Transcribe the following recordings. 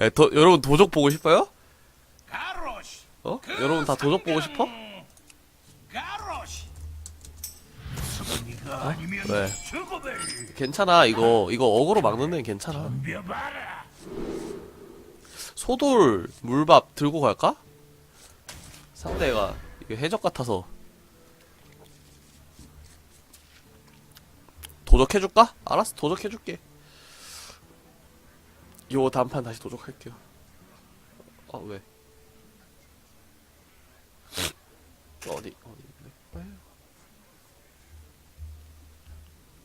에, 도, 여러분 도적 보고 싶어요? 어? 여러분 다 도적 보고 싶어? 아니면 왜? 괜찮아 이거 이거 어그로 막는 데는 괜찮아. 소돌 물밥 들고 갈까? 상대가 이게 해적 같아서 도적해줄까? 알았어 도적해줄게 요 단판 다시 도적할게요 아 왜? 어디 어디 있네? 왜?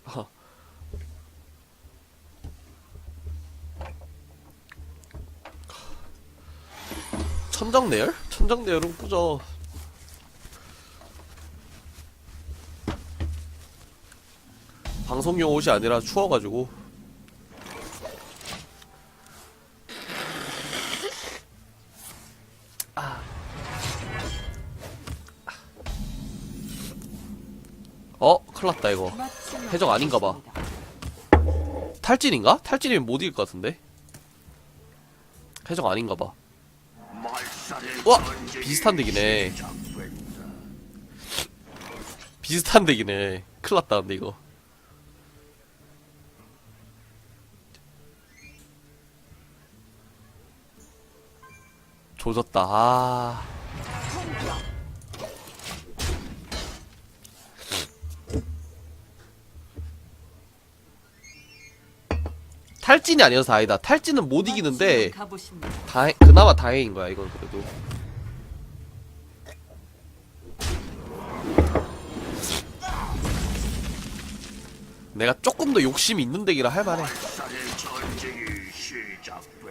아 천정내열? 천정내열은 꾸져 방송용 옷이 아니라 추워가지고 아. 어? 큰일났다 이거 해적 아닌가봐 탈진인가? 탈진이면 못 이길 것 같은데 해적 아닌가봐 와! 비슷한 덱이네 비슷한 덱이네 큰일났다 근데 이거 조졌다 아 탈진이 아니어서 다행이다 탈진은 못 이기는데. 다행 그나마 다행인 거야 이건 그래도 내가 조금 더 욕심이 있는 할만해 전쟁이 시작된다.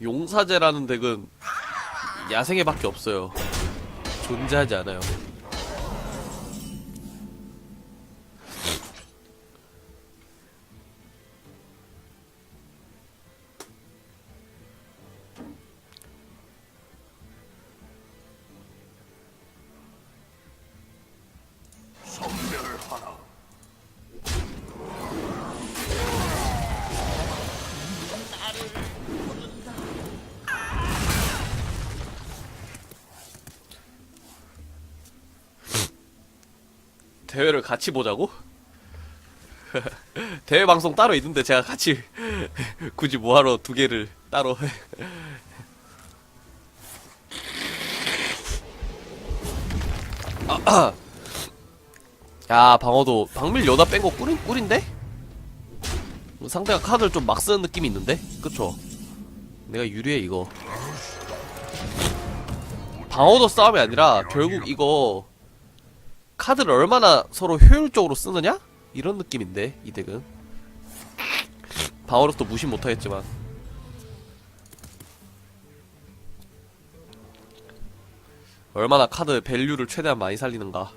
용사제라는 덱은 야생에밖에 없어요. 존재하지 않아요 대회를 같이 보자고? 대회 방송 따로 있는데 제가 같이 굳이 뭐하러 두 개를 따로 야 방어도 박밀 여다 뺀 거 꿀인 꿀인데? 상대가 카드를 좀 막 쓰는 느낌이 있는데? 그쵸? 내가 유리해 이거 방어도 싸움이 아니라 결국 이거 카드를 얼마나 서로 효율적으로 쓰느냐? 이런 느낌인데 이 덱은. 방어력도 무시 못하겠지만. 얼마나 카드 밸류를 최대한 많이 살리는가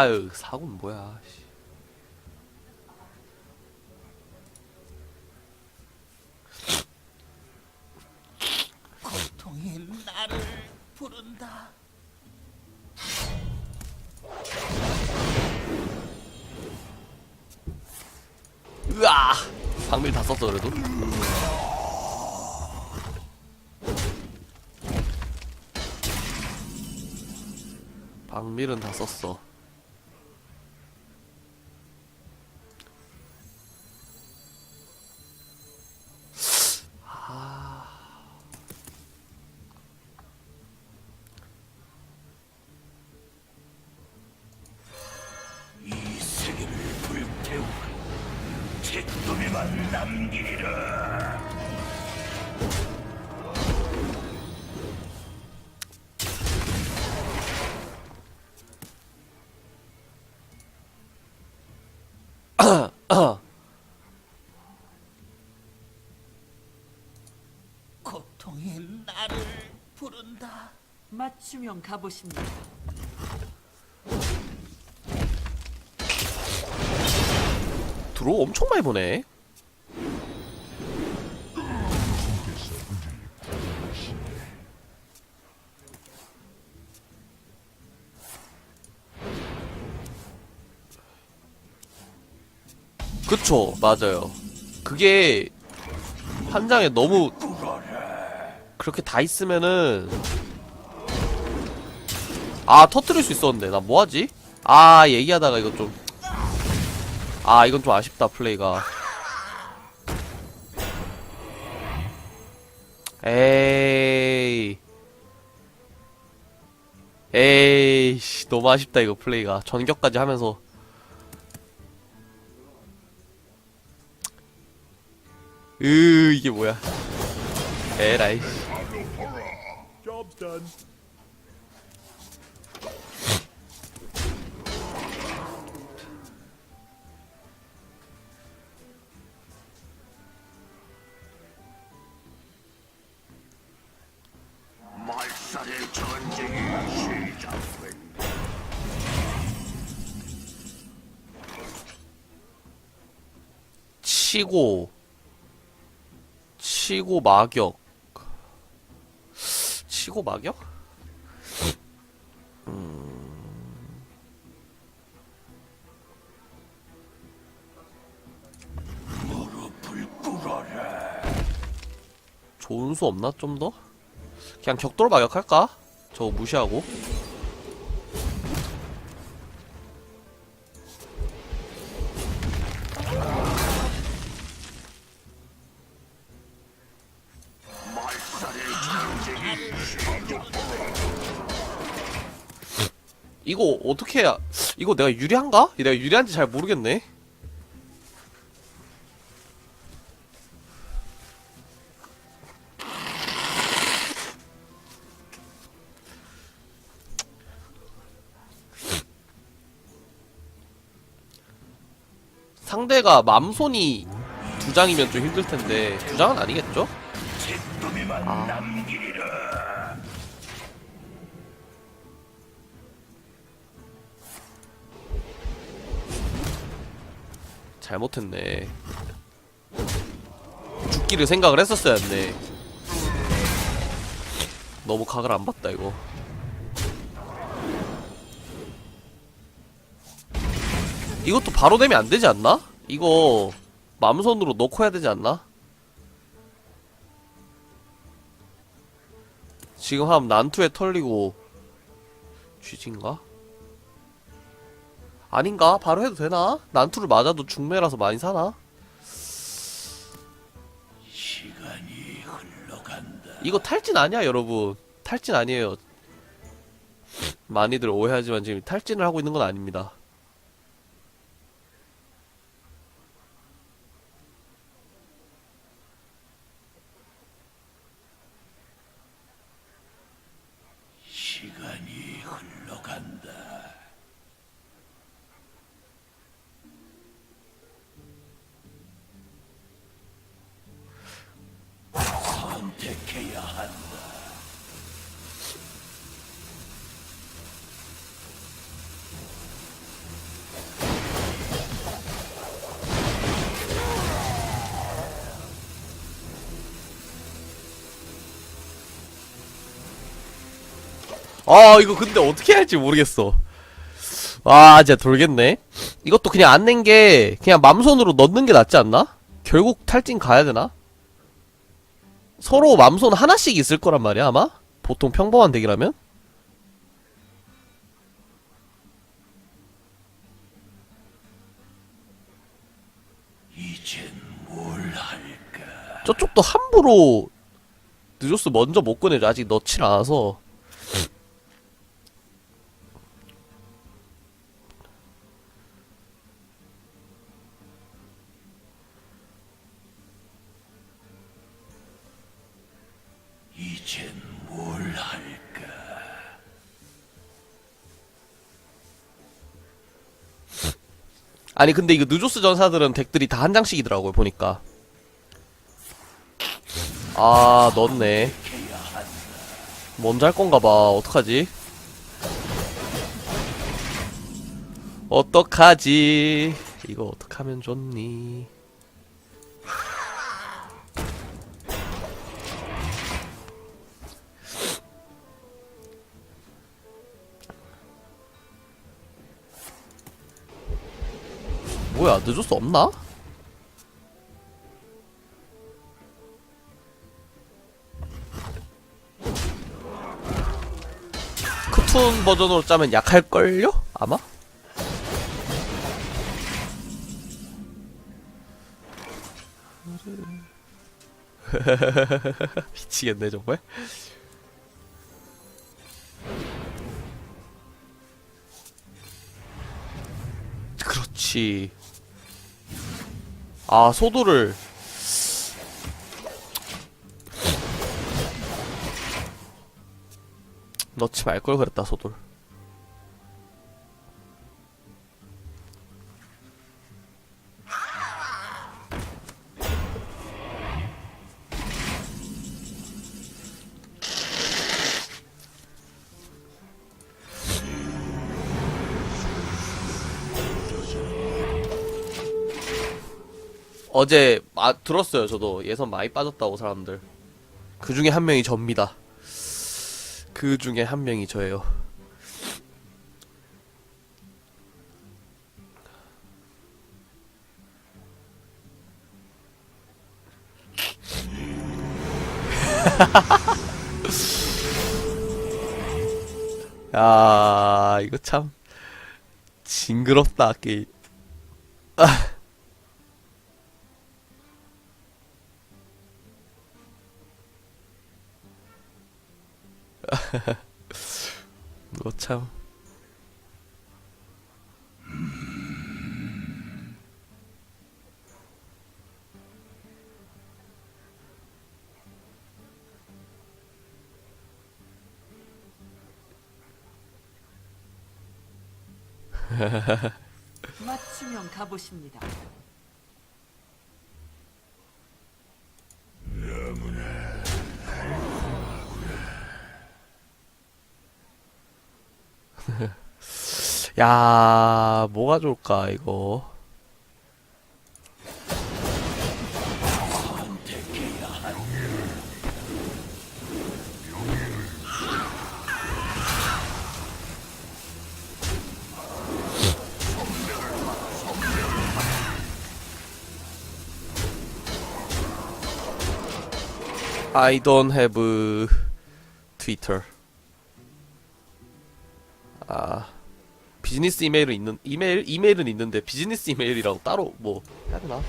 아유 사고는 뭐야 씨. 고통이 나를 부른다. 으아 방밀 다 썼어 그래도 방밀은 다 썼어 맞춤형 갑옷입니다. 드로우 엄청 많이 보네. 그쵸, 맞아요. 그게 한 장에 너무 그렇게 다 있으면은 아 터트릴 수 있었는데. 나 뭐하지? 아 얘기하다가 이거 좀. 아 이건 좀 아쉽다 플레이가. 에이. 에이씨 너무 아쉽다 이거 플레이가. 전격까지 하면서. 으 이게 뭐야. 에라이 치고 치고 마격 치고 마격? 꿇어라. 좋은 수 없나 좀 더? 그냥 격돌 마격할까? 저거 무시하고 이거 어떻게 해야 이거 내가 유리한가? 내가 유리한지 잘 모르겠네 상대가 맘손이 두 장이면 좀 힘들 텐데 두 장은 아니겠죠? 놈 잘못했네. 죽기를 생각을 했었어야 했네. 너무 각을 안 봤다, 이거. 이것도 바로 되면 안 되지 않나? 이거, 맘손으로 넣고 해야 되지 않나? 지금 하면 난투에 털리고, 쥐진가? 아닌가? 바로 해도 되나? 난투를 맞아도 중매라서 많이 사나? 시간이 흘러간다. 이거 탈진 아니야, 여러분. 탈진 아니에요. 많이들 오해하지만 지금 탈진을 하고 있는 건 아닙니다. 아, 이거 근데 어떻게 할지 모르겠어. 아, 진짜 돌겠네. 이것도 그냥 안 낸 게, 그냥 맘손으로 넣는 게 낫지 않나? 결국 탈진 가야 되나? 서로 맘손 하나씩 있을 거란 말이야, 아마? 보통 평범한 덱이라면? 저쪽도 함부로 느조스 먼저 못 꺼내줘. 아직 넣질 않아서. 아니 근데 이거 느조스 전사들은 덱들이 다 한 장씩이더라고요 보니까 아 넣었네 먼저 할 건가 봐. 어떡하지? 어떡하지? 이거 어떡하면 좋니? 뭐야, 늦을 수 없나? 크툰 버전으로 짜면 약할걸요? 아마? 미치겠네 정말 그렇지 아 소도를. 넣지 말 걸 그랬다 소돌 어제 아 들었어요 저도 예선 많이 빠졌다고 사람들 그 중에 한 명이 접니다 그 중에 한 명이 저예요. 야, 이거 참 징그럽다 게임. 이 거 참. 맞춤형 가보십니다. 야, 뭐가 좋을까 이거. I don't have Twitter. 아. 비즈니스 이메일은 있는 이메일 이메일은 있는데 비즈니스 이메일이라고 따로 뭐 해야 되나?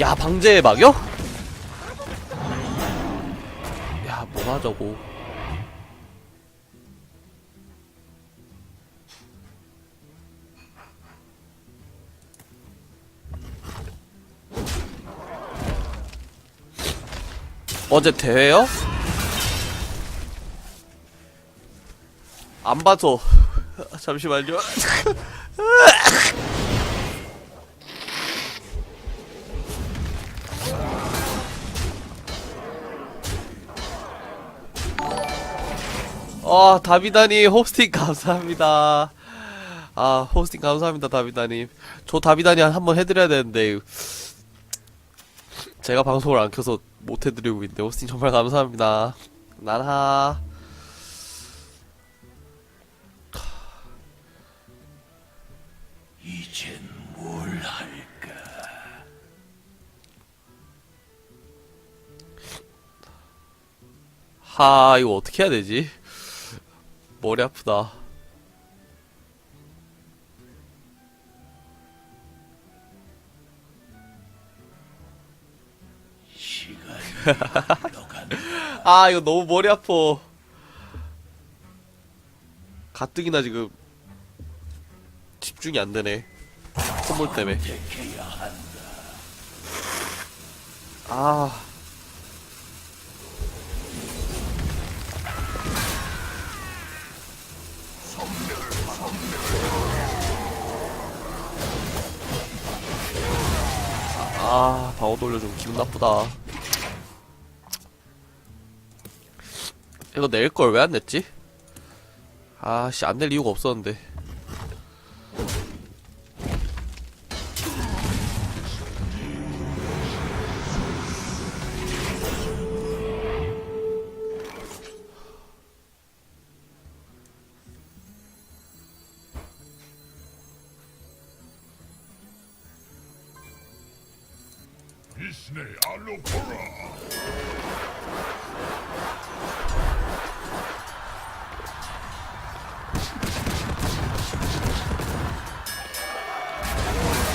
야 방제 막여? 야 뭐가 저거? 어제 대회요? 안 봐서 잠시만요. 아, 다비다님 호스팅 감사합니다. 아, 호스팅 감사합니다, 다비다님. 저 다비다님 한번 해드려야 되는데, 제가 방송을 안 켜서 못 해드리고 있는데, 호스팅 정말 감사합니다. 나나. 이젠 뭘 할까? 하, 이거 어떻게 해야 되지? 머리 아프다. 아, 이거 너무 머리 아파. 가뜩이나 지금 집중이 안 되네. 콧물 때문에. 아. 아, 방어 돌려 좀 기분 나쁘다. 이거 낼 걸 왜 안 냈지? 아씨 안 낼 이유가 없었는데.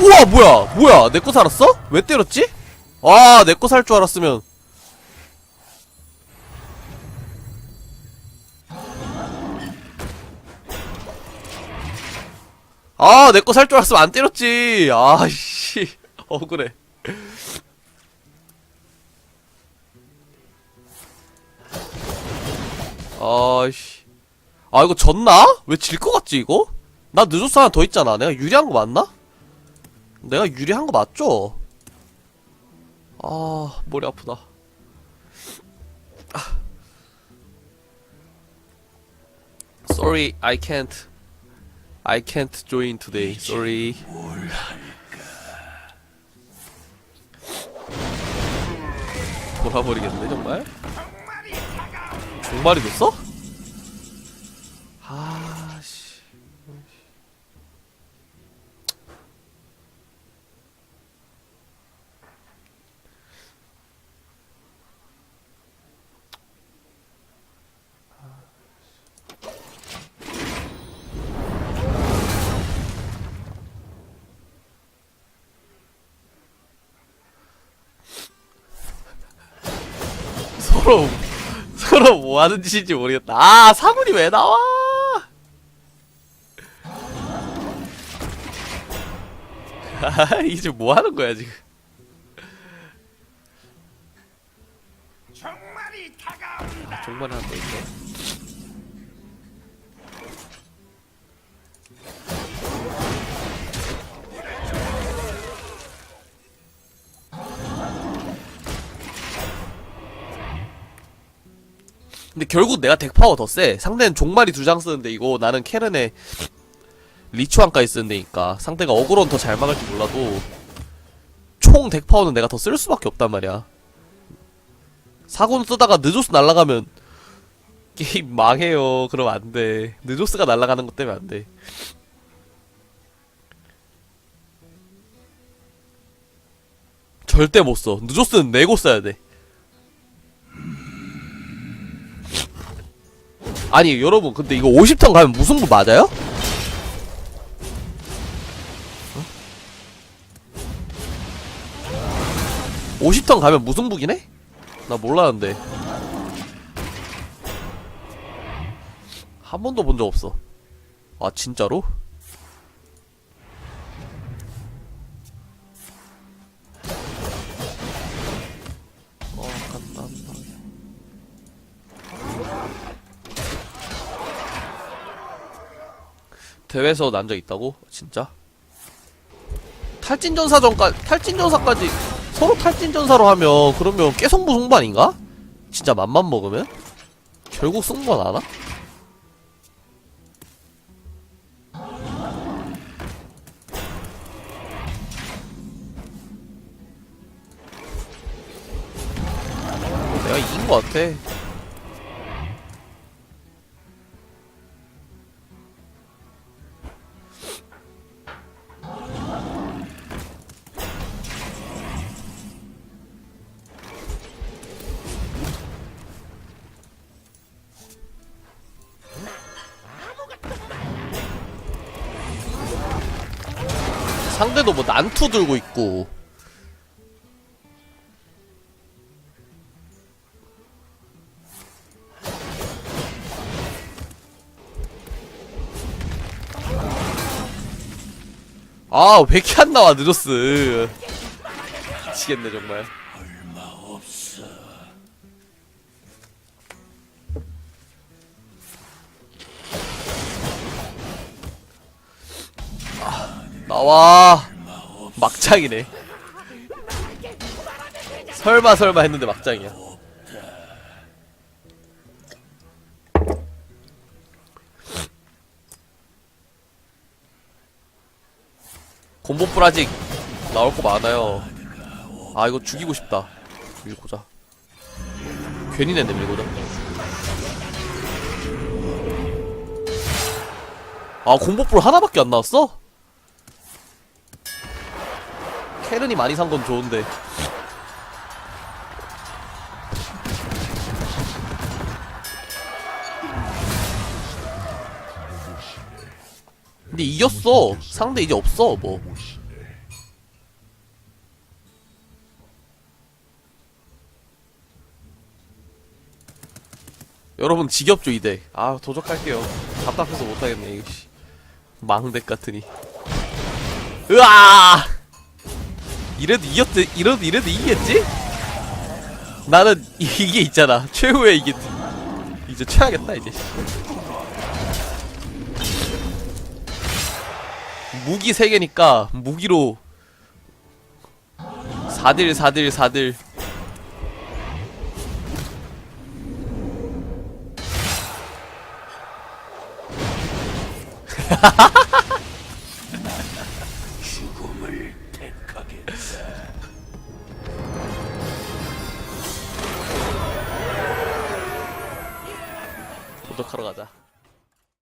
우와 뭐야 뭐야 내 거 살았어? 왜 때렸지? 아 내 거 살 줄 알았으면 아 내 거 살 줄 알았으면 안 때렸지 아 씨 억울해 아 씨 아 이거 졌나? 왜 질 것 같지 이거? 나 늦었어 하나 더 있잖아 내가 유리한 거 맞나? 내가 유리한 거 맞죠? 아 머리 아프다 아. Sorry I can't I can't join today Sorry? 돌아버리겠네 정말 종말이 됐어? 서로 서로 뭐 하는 짓인지 모르겠다. 아, 사군이 왜 나와? 아, 이제 뭐 하는 거야, 지금? 정말이 다가온다 아, 정말 한거 있네. 근데 결국 내가 덱 파워 더 세. 상대는 종말이 두 장 쓰는데 이거 나는 캐른에 리추안까지 쓰는데니까 상대가 어그로는 더 잘 막을지 몰라도 총 덱 파워는 내가 더 쓸 수밖에 없단 말이야. 사군 쓰다가 느조스 날아가면 게임 망해요. 그러면 안 돼. 느조스가 날아가는 것 때문에 안 돼. 절대 못 써. 느조스는 내고 써야 돼. 아니 여러분 근데 이거 50턴 가면 무승부 맞아요? 어? 50턴 가면 무승부긴 해? 나 몰랐는데 한 번도 본 적 없어 아 진짜로? 대회에서 난 적 있다고? 진짜? 탈진전사전까 탈진전사까지 서로 탈진전사로 하면 그러면 깨성부 아닌가? 진짜 맘만 먹으면? 결국 승부가 나나? 내가 이긴 것 같아. 상대도 뭐 난투 들고 있고. 아 왜 이렇게 안 나와 늦었어 미치겠네 정말. 없어. 나와 막장이네. 설마 설마 했는데 막장이야. 곰보 브라직 나올 거 많아요. 아 이거 죽이고 싶다. 밀고자. 괜히 냈네 밀고자. 아 공복불 하나밖에 안 나왔어? 캐른이 많이 산 건 좋은데. 근데 이겼어. 상대 이제 없어 뭐. 여러분 지겹죠 이덱 아 도적할게요. 답답해서 못하겠네 이거 씨. 망덱 같으니. 으아 이래도 이겼지? 이래도 이래도 이기겠지? 나는 이- 이게 있잖아. 최후의 이게 이제 쳐야겠다 이제. 무기 3개니까 무기로 4딜 4딜 4딜. 죽음을 도적하러 가자